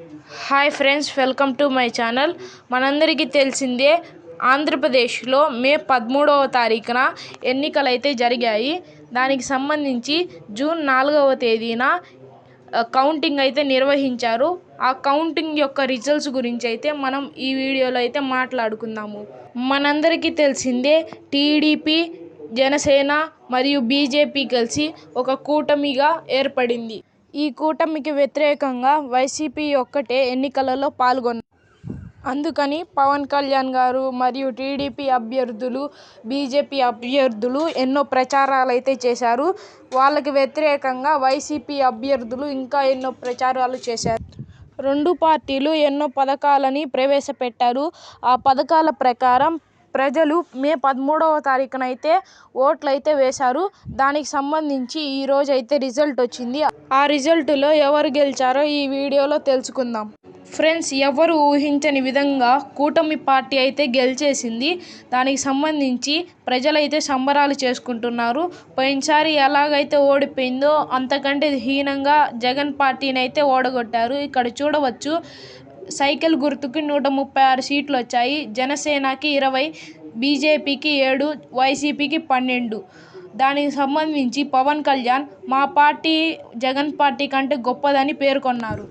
Hi friends welcome to my channel మనందరికీ తెలిసిందే ఆంధ్రప్రదేశ్లో మే పదమూడవ తారీఖున ఎన్నికలు అయితే జరిగాయి దానికి సంబంధించి జూన్ నాలుగవ తేదీన కౌంటింగ్ అయితే నిర్వహించారు. ఆ కౌంటింగ్ యొక్క రిజల్ట్స్ గురించి అయితే మనం ఈ వీడియోలో అయితే మాట్లాడుకుందాము. మనందరికీ తెలిసిందే టీడీపీ జనసేన మరియు బీజేపీ కలిసి ఒక కూటమిగా ఏర్పడింది. ఈ కూటమికి వ్యతిరేకంగా వైసీపీ ఒక్కటే ఎన్నికలలో పాల్గొన్నారు అందుకని పవన్ కళ్యాణ్ గారు మరియు టీడీపీ అభ్యర్థులు బీజేపీ అభ్యర్థులు ఎన్నో ప్రచారాలు అయితే చేశారు. వాళ్ళకి వ్యతిరేకంగా వైసీపీ అభ్యర్థులు ఇంకా ఎన్నో ప్రచారాలు చేశారు. రెండు పార్టీలు ఎన్నో పథకాలని ప్రవేశపెట్టారు. ఆ పథకాల ప్రకారం ప్రజలు మే పదమూడవ తారీఖున అయితే ఓట్లు అయితే వేశారు. దానికి సంబంధించి ఈ రోజు అయితే రిజల్ట్ వచ్చింది. ఆ రిజల్ట్లో ఎవరు గెలిచారో ఈ వీడియోలో తెలుసుకుందాం. ఫ్రెండ్స్ ఎవరు ఊహించని విధంగా కూటమి పార్టీ అయితే గెలిచేసింది. దానికి సంబంధించి ప్రజలైతే సంబరాలు చేసుకుంటున్నారు. పోయినసారి ఎలాగైతే ఓడిపోయిందో అంతకంటే హీనంగా జగన్ పార్టీని అయితే ఓడగొట్టారు. ఇక్కడ చూడవచ్చు సైకిల్ గుర్తుకి నూట ముప్పై ఆరు సీట్లు వచ్చాయి జనసేనకి ఇరవై బీజేపీకి ఏడు వైసీపీకి పన్నెండు. దానికి సంబంధించి పవన్ కళ్యాణ్ మా పార్టీ జగన్ పార్టీ కంటే గొప్పదని పేర్కొన్నారు.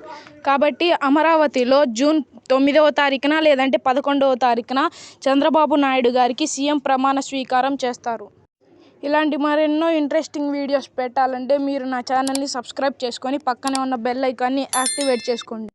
కాబట్టి అమరావతిలో జూన్ తొమ్మిదవ తారీఖున లేదంటే పదకొండవ తారీఖున చంద్రబాబు నాయుడు గారికి సీఎం ప్రమాణ స్వీకారం చేస్తారు. ఇలాంటి మరెన్నో ఇంట్రెస్టింగ్ వీడియోస్ పెట్టాలంటే మీరు నా ఛానల్ని సబ్స్క్రైబ్ చేసుకొని పక్కనే ఉన్న బెల్ ఐకాన్ని యాక్టివేట్ చేసుకోండి.